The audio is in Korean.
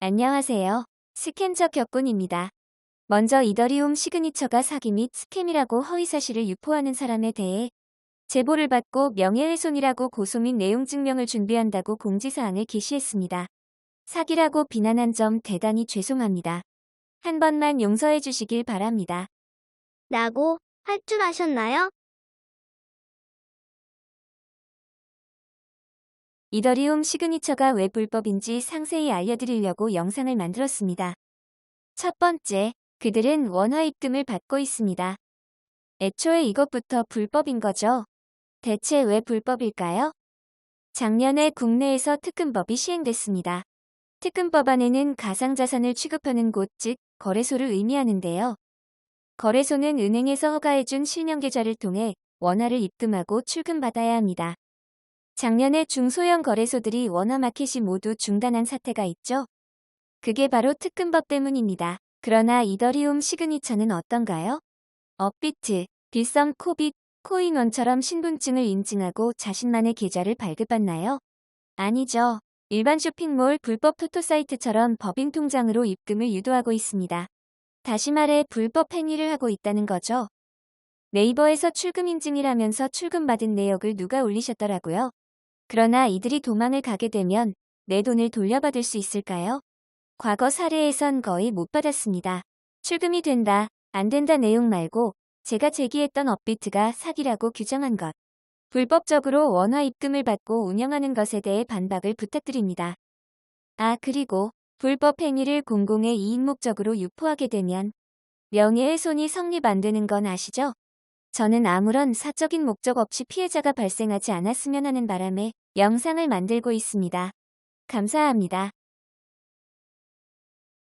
안녕하세요. 스캠적 격군입니다. 먼저 이더리움 시그니처가 사기 및 스캠이라고 허위사실을 유포하는 사람에 대해 제보를 받고 명예훼손이라고 고소 및 내용 증명을 준비한다고 공지사항을 게시했습니다. 사기라고 비난한 점 대단히 죄송합니다. 한 번만 용서해 주시길 바랍니다. 라고 할 줄 아셨나요? 이더리움 시그니처가 왜 불법인지 상세히 알려드리려고 영상을 만들었습니다. 첫 번째, 그들은 원화 입금을 받고 있습니다. 애초에 이것부터 불법인 거죠. 대체 왜 불법일까요? 작년에 국내에서 특근법이 시행됐습니다. 특근법 안에는 가상자산을 취급하는 곳, 즉, 거래소를 의미하는데요. 거래소는 은행에서 허가해준 실명계좌를 통해 원화를 입금하고 출금받아야 합니다. 작년에 중소형 거래소들이 원화 마켓이 모두 중단한 사태가 있죠. 그게 바로 특근법 때문입니다. 그러나 이더리움 시그니처는 어떤가요? 업비트, 빌썸 코빗, 코인원처럼 신분증을 인증하고 자신만의 계좌를 발급받나요? 아니죠. 일반 쇼핑몰 불법 토토 사이트처럼 법인 통장으로 입금을 유도하고 있습니다. 다시 말해 불법 행위를 하고 있다는 거죠. 네이버에서 출금 인증이라면서 출금받은 내역을 누가 올리셨더라고요. 그러나 이들이 도망을 가게 되면 내 돈을 돌려받을 수 있을까요? 과거 사례에선 거의 못 받았습니다. 출금이 된다, 안 된다 내용 말고 제가 제기했던 업비트가 사기라고 규정한 것. 불법적으로 원화 입금을 받고 운영하는 것에 대해 반박을 부탁드립니다. 아, 그리고 불법 행위를 공공의 이익 목적으로 유포하게 되면 명예훼손이 성립 안 되는 건 아시죠? 저는 아무런 사적인 목적 없이 피해자가 발생하지 않았으면 하는 바람에 영상을 만들고 있습니다. 감사합니다.